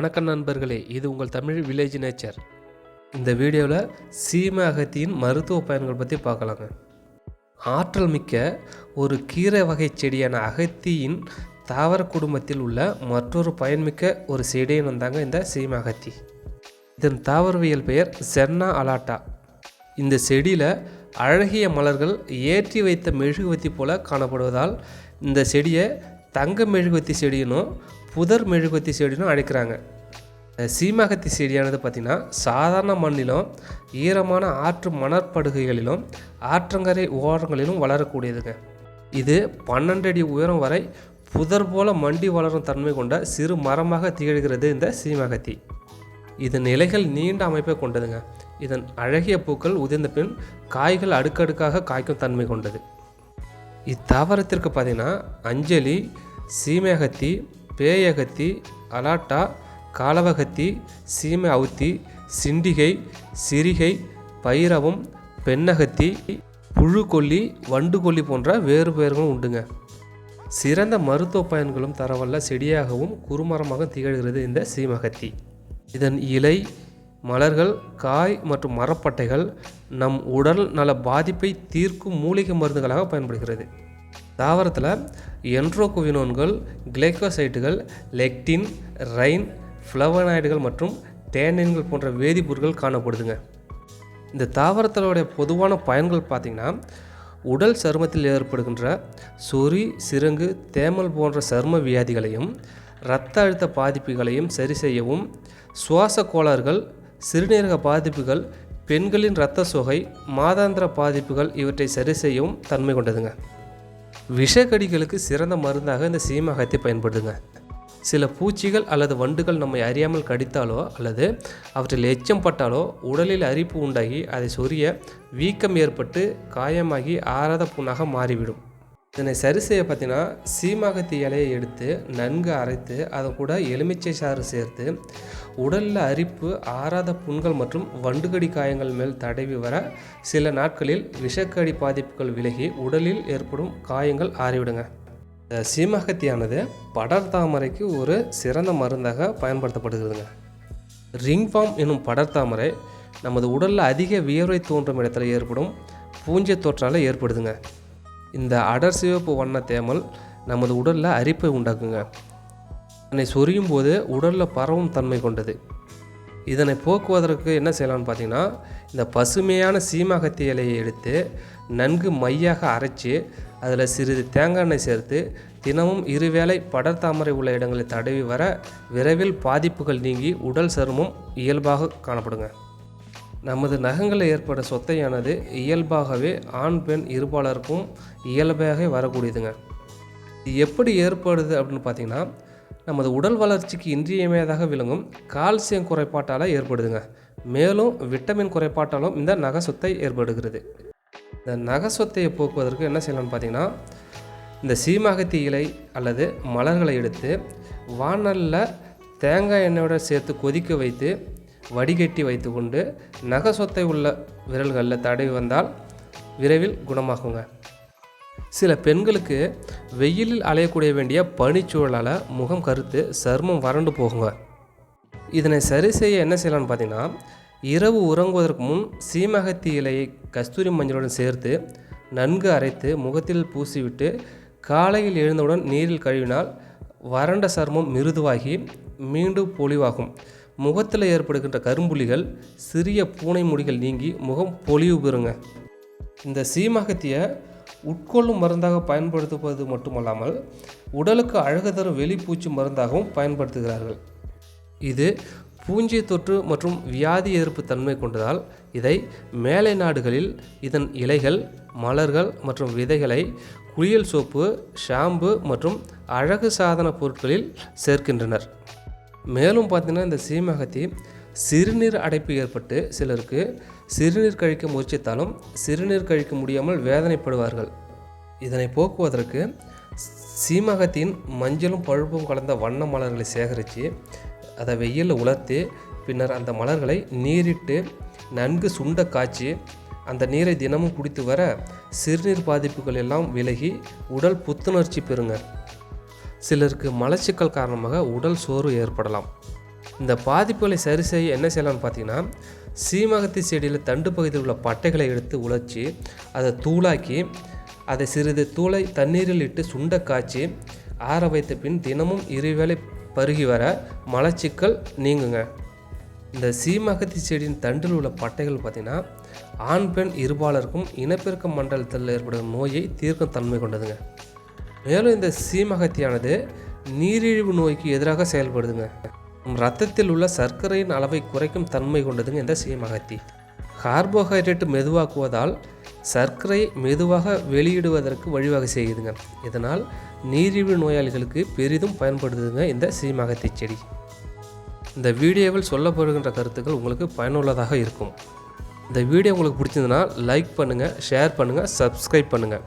வணக்கம் நண்பர்களே இது உங்கள் தமிழ் வில்லேஜ் நேச்சர் இந்த வீடியோவில் சீமை அகத்தியின் மருத்துவ பயன்கள் பற்றி பார்க்கலாங்க. ஆற்றல் மிக்க ஒரு கீரை வகை செடியான அகத்தியின் தாவர குடும்பத்தில் உள்ள மற்றொரு பயன்மிக்க ஒரு செடியின் வந்தாங்க இந்த சீம அகத்தி. இதன் தாவரவியல் பெயர் சென்னா அலாட்டா. இந்த செடியில் அழகிய மலர்கள் ஏற்றி வைத்த மெழுகுவத்தி போல காணப்படுவதால் இந்த செடியை தங்க மெழுகுவத்தி செடியினும் புதர் மெழுகுவத்தி செடினும் அழைக்கிறாங்க சீமகத்தி செடியானது பார்த்திங்கன்னா சாதாரண மண்ணிலும் ஈரமான ஆற்று மணற்படுகைகளிலும் ஆற்றங்கரை ஓரங்களிலும் வளரக்கூடியதுங்க. இது பன்னெண்டு அடி உயரம் வரை புதர் போல மண்டி வளரும் தன்மை கொண்ட சிறு மரமாக திகழ்கிறது இந்த சீமகத்தி. இதன் இலைகள் நீண்ட அமைப்பை கொண்டதுங்க. இதன் அழகிய பூக்கள் உதிர்ந்த பின் காய்கள் அடுக்கடுக்காக காய்க்கும் தன்மை கொண்டது. இத்தாவரத்திற்கு பார்த்தீங்கன்னா அஞ்சலி சீமேகத்தி பேயகத்தி அலாட்டா காலவகத்தி சீமை அவுத்தி சிண்டிகை சிரிகை பைரவம் பெண்ணகத்தி புழுக்கொல்லி வண்டுகொல்லி போன்ற வேறு பெயர்களும் உண்டுங்க. சிறந்த மருத்துவ பயன்களும் தரவல்ல செடியாகவும் குறுமரமாக திகழ்கிறது இந்த சீமகத்தி. இதன் இலை மலர்கள் காய் மற்றும் மரப்பட்டைகள் நம் உடல் நல பாதிப்பை தீர்க்கும் மூலிகை மருந்துகளாக பயன்படுகிறது. தாவரத்தில் என்ட்ரோகுவினோன்கள் கிளைக்கோசைட்டுகள் லெக்டின் ரைன் ஃப்ளவனாய்டுகள் மற்றும் டேனின்கள் போன்ற வேதிப்பொருட்கள் காணப்படுதுங்க. இந்த தாவரத்தலோடைய பொதுவான பயன்கள் பார்த்திங்கன்னா உடல் சருமத்தில் ஏற்படுகின்ற சொறி சிறங்கு தேமல் போன்ற சரும வியாதிகளையும் இரத்த அழுத்த பாதிப்புகளையும் சரி செய்யவும் சுவாச கோளாறுகள் சிறுநீரக பாதிப்புகள் பெண்களின் இரத்த சோகை மாதாந்திர பாதிப்புகள் இவற்றை சரி செய்யவும் தன்மை கொண்டதுங்க. விஷக்கடிகளுக்கு சிறந்த மருந்தாக இந்த சீமகத்தை பயன்படுதுங்க சில பூச்சிகள் அல்லது வண்டுகள் நம்மை அறியாமல் கடித்தாலோ அல்லது அவற்றில் எச்சம் பட்டாலோ உடலில் அரிப்பு உண்டாகி அதை சொரிய வீக்கம் ஏற்பட்டு காயமாகி ஆறாத புண்ணாக மாறிவிடும். இதனை சரி செய்ய பார்த்தீங்கன்னா சீமாகத்தி இலையை எடுத்து நன்கு அரைத்து அதை கூட எலுமிச்சை சாறு சேர்த்து உடலில் அரிப்பு ஆறாத புண்கள் மற்றும் வண்டுகடி காயங்கள் மேல் தடவி வர சில நாட்களில் விஷக்கடி பாதிப்புகள் விலகி உடலில் ஏற்படும் காயங்கள் ஆறிவிடுங்க. இந்த சீமகத்தியானது படர் தாமரைக்கு ஒரு சிறந்த மருந்தாக பயன்படுத்தப்படுகிறதுங்க. ரிங்ஃபார்ம் என்னும் படர் தாமரை நமது உடலில் அதிக வியர்வை தோன்றும் இடத்துல ஏற்படும் பூஞ்சை தொற்றால் ஏற்படுதுங்க. இந்த அடர் சிவப்பு வண்ண தேமல் நமது உடலில் அரிப்பை உண்டாக்குங்க. இதனை சொரியும் போது உடலில் பரவும் தன்மை கொண்டது. இதனை போக்குவதற்கு என்ன செய்யலாம்னு பார்த்தீங்கன்னா இந்த பசுமையான சீமகத்தி இலையை எடுத்து நன்கு மையாக அரைச்சி அதில் சிறிது தேங்காய் எண்ணெய் சேர்த்து தினமும் இருவேளை படர் தாமரை உள்ள இடங்களில் தடவி வர விரைவில் பாதிப்புகள் நீங்கி உடல் சருமம் இயல்பாக காணப்படுங்க. நமது நகங்களில் ஏற்பட சொத்தையானது இயல்பாகவே ஆண் பெண் இருபாலருக்கும் இயல்பாக வரக்கூடியதுங்க. இது எப்படி ஏற்படுது அப்படின்னு பார்த்தீங்கன்னா நமது உடல் வளர்ச்சிக்கு இன்றியமையாதாக விளங்கும் கால்சியம் குறைபாட்டால் ஏற்படுதுங்க. மேலும் விட்டமின் குறைபாட்டாலும் இந்த நகை சொத்தை ஏற்படுகிறது. இந்த நகை சொத்தையை போக்குவதற்கு என்ன செய்யலாம்னு பார்த்தீங்கன்னா இந்த சீமகத்தி இலை அல்லது மலர்களை எடுத்து வானலில் தேங்காய் எண்ணெயோட சேர்த்து கொதிக்க வைத்து வடிகட்டி வைத்துக்கொண்டு நகை சொத்தை உள்ள விரல்களில் தடவி வந்தால் விரைவில் குணமாகுங்க. சில பெண்களுக்கு வெயிலில் அலையக்கூடிய வேண்டிய பனிச்சூழலால் முகம் கருத்து சருமம் வறண்டு போகுங்க. இதனை சரி செய்ய என்ன செய்யலாம்னு பார்த்தீங்கன்னா இரவு உறங்குவதற்கு முன் சீமகத்தி இலையை கஸ்தூரி மஞ்சளுடன் சேர்த்து நன்கு அரைத்து முகத்தில் பூசிவிட்டு காலையில் எழுந்தவுடன் நீரில் கழுவினால் வறண்ட சர்மம் மிருதுவாகி மீண்டும் பொலிவாகும். முகத்தில் ஏற்படுகின்ற கரும்புள்ளிகள் சிறிய பூனை முடிகள் நீங்கி முகம் பொலிவு பெறுங்க. இந்த சீமகத்தியை உட்கொள்ளும் மருந்தாக பயன்படுத்துவது மட்டுமல்லாமல் உடலுக்கு அழகு தரும் வெளிப்பூச்சி மருந்தாகவும் பயன்படுத்துகிறார்கள். இது பூஞ்சை தொற்று மற்றும் வியாதி எதிர்ப்பு தன்மை கொண்டதால் இதை மேலை நாடுகளில் இதன் இலைகள் மலர்கள் மற்றும் விதைகளை குளியல் சோப்பு ஷாம்பு மற்றும் அழகு சாதன பொருட்களில் சேர்க்கின்றனர். மேலும் பார்த்தீங்கன்னா இந்த சீமகத்தி சிறுநீர் அடைப்பு ஏற்பட்டு சிலருக்கு சிறுநீர் கழிக்க முயற்சித்தாலும் சிறுநீர் கழிக்க முடியாமல் வேதனைப்படுவார்கள். இதனை போக்குவதற்கு சீமகத்தின் மஞ்சளும் பழுப்பும் கலந்த வண்ண மலர்களை சேகரித்து அதை வெயிலில் உலர்த்தி பின்னர் அந்த மலர்களை நீரிட்டு நன்கு சுண்ட காய்ச்சி அந்த நீரை தினமும் குடித்து வர சிறுநீர் பாதிப்புகள் எல்லாம் விலகி உடல் புத்துணர்ச்சி பெறுங்க. சிலருக்கு மலச்சிக்கல் காரணமாக உடல் சோர்வு ஏற்படலாம். இந்த பாதிப்புகளை சரி செய்ய என்ன செய்யலாம்னு பார்த்தீங்கன்னா சீமகத்தி செடியில் தண்டு பகுதியில் உள்ள பட்டைகளை எடுத்து உழைச்சி அதை தூளாக்கி அதை சிறிது தூளை தண்ணீரில் இட்டு சுண்ட காய்ச்சி ஆற வைத்த பின் தினமும் இருவேளை பருகி வர மலச்சிக்கல் நீங்குங்க. இந்த சீமகத்தி செடியின் தண்டில் உள்ள பட்டைகள் பார்த்திங்கன்னா ஆண் பெண் இருபாலருக்கும் இனப்பெருக்க மண்டலத்தில் ஏற்படும் நோயை தீர்க்கும் தன்மை கொண்டதுங்க. மேலும் இந்த சீமகத்தியானது நீரிழிவு நோய்க்கு எதிராக செயல்படுதுங்க. ரத்தத்தில் உள்ள சர்க்கரையின் அளவை குறைக்கும் தன்மை கொண்டதுங்க இந்த சீமகத்தி. கார்போஹைட்ரேட் மெதுவாக்குவதால் சர்க்கரை மெதுவாக வெளியிடுவதற்கு வழிவகை செய்யுதுங்க. இதனால் நீரிழிவு நோயாளிகளுக்கு பெரிதும் பயன்படுதுங்க இந்த சீமகத்தி செடி. இந்த வீடியோவில் சொல்லப்படுகின்ற கருத்துக்கள் உங்களுக்கு பயனுள்ளதாக இருக்கும். இந்த வீடியோ உங்களுக்கு பிடிச்சதுன்னா லைக் பண்ணுங்கள் ஷேர் பண்ணுங்கள் சப்ஸ்கிரைப் பண்ணுங்கள்